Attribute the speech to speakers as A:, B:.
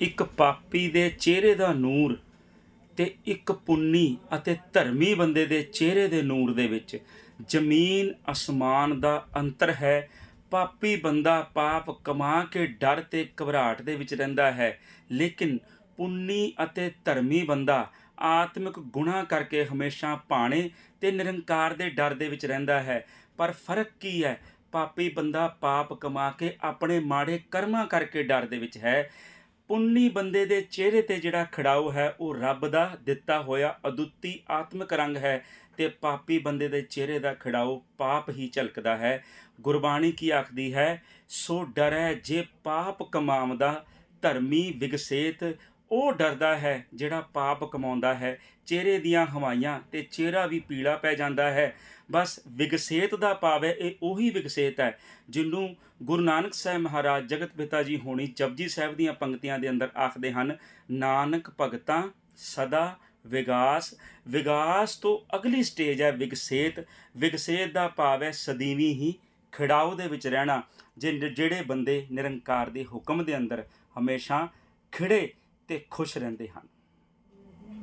A: ਇੱਕ ਪਾਪੀ ਦੇ ਚਿਹਰੇ ਦਾ ਨੂਰ ਤੇ ਇੱਕ ਪੁੰਨੀ ਅਤੇ ਧਰਮੀ ਬੰਦੇ ਦੇ ਚਿਹਰੇ ਦੇ ਨੂਰ ਦੇ ਵਿੱਚ ਜ਼ਮੀਨ ਅਸਮਾਨ ਦਾ ਅੰਤਰ ਹੈ। ਪਾਪੀ ਬੰਦਾ ਪਾਪ ਕਮਾ ਕੇ ਡਰ ਤੇ ਘਬਰਾਹਟ ਦੇ ਵਿੱਚ ਰਹਿੰਦਾ ਹੈ। ਲੇਕਿਨ ਪੁੰਨੀ ਅਤੇ ਧਰਮੀ ਬੰਦਾ ਆਤਮਿਕ ਗੁਨਾਹ ਕਰਕੇ ਹਮੇਸ਼ਾ ਭਾਣੇ ਤੇ ਨਿਰੰਕਾਰ ਦੇ ਡਰ ਦੇ ਵਿੱਚ ਰਹਿੰਦਾ ਹੈ। ਪਰ ਫ਼ਰਕ ਕੀ ਹੈ? ਪਾਪੀ ਬੰਦਾ ਪਾਪ ਕਮਾ ਕੇ ਆਪਣੇ ਮਾੜੇ ਕਰਮਾਂ ਕਰਕੇ ਡਰ ਦੇ ਵਿੱਚ ਹੈ। ਪੁੰਨੀ ਬੰਦੇ ਦੇ ਚਿਹਰੇ ਤੇ ਜਿਹੜਾ ਖੜਾਓ ਹੈ, ਉਹ ਰੱਬ ਦਾ ਦਿੱਤਾ ਹੋਇਆ ਅਦੁੱਤੀ ਆਤਮਿਕ ਰੰਗ ਹੈ ਤੇ ਪਾਪੀ ਬੰਦੇ ਦੇ ਚਿਹਰੇ ਦਾ ਖੜਾਓ ਪਾਪ ਹੀ ਝਲਕਦਾ ਹੈ। ਗੁਰਬਾਣੀ ਕੀ ਆਖਦੀ ਹੈ? ਸੋ ਡਰੈ ਜੇ ਪਾਪ ਕਮਾਵਦਾ ਧਰਮੀ ਵਿਗਸੇਤ ਉਹ ਡਰਦਾ ਹੈ ਜਿਹੜਾ ਪਾਪ ਕਮਾਉਂਦਾ ਹੈ, ਚਿਹਰੇ ਦੀਆਂ ਹਵਾਈਆਂ ਤੇ ਚਿਹਰਾ ਵੀ ਪੀਲਾ ਪੈ ਜਾਂਦਾ ਹੈ। ਬਸ ਵਿਗਸੇਤ ਦਾ ਭਾਵ ਹੈ, ਇਹ ਉਹੀ ਵਿਗਸੇਤ ਹੈ ਜਿਹਨੂੰ ਗੁਰੂ ਨਾਨਕ ਸਾਹਿਬ ਮਹਾਰਾਜ ਜਗਤ ਪਿਤਾ ਜੀ ਹੋਣੀ ਜਪਜੀ ਸਾਹਿਬ ਦੀਆਂ ਪੰਕਤੀਆਂ ਦੇ ਅੰਦਰ ਆਖਦੇ ਹਨ, ਨਾਨਕ ਭਗਤਾਂ ਸਦਾ ਵਿਗਾਸ ਵਿਗਾਸ ਤੋਂ ਅਗਲੀ ਸਟੇਜ ਹੈ ਵਿਗਸੇਤ ਵਿਗਸੇਤ ਦਾ ਭਾਵ ਹੈ ਸਦੀਵੀ ਹੀ ਖੜਾਓ ਦੇ ਵਿੱਚ ਰਹਿਣਾ ਜਿਹ- ਜਿਹੜੇ ਬੰਦੇ ਨਿਰੰਕਾਰ ਦੇ ਹੁਕਮ ਦੇ ਅੰਦਰ ਹਮੇਸ਼ਾ ਖਿੜੇ ਤੇ ਖੁਸ਼ ਰਹਿੰਦੇ ਹਨ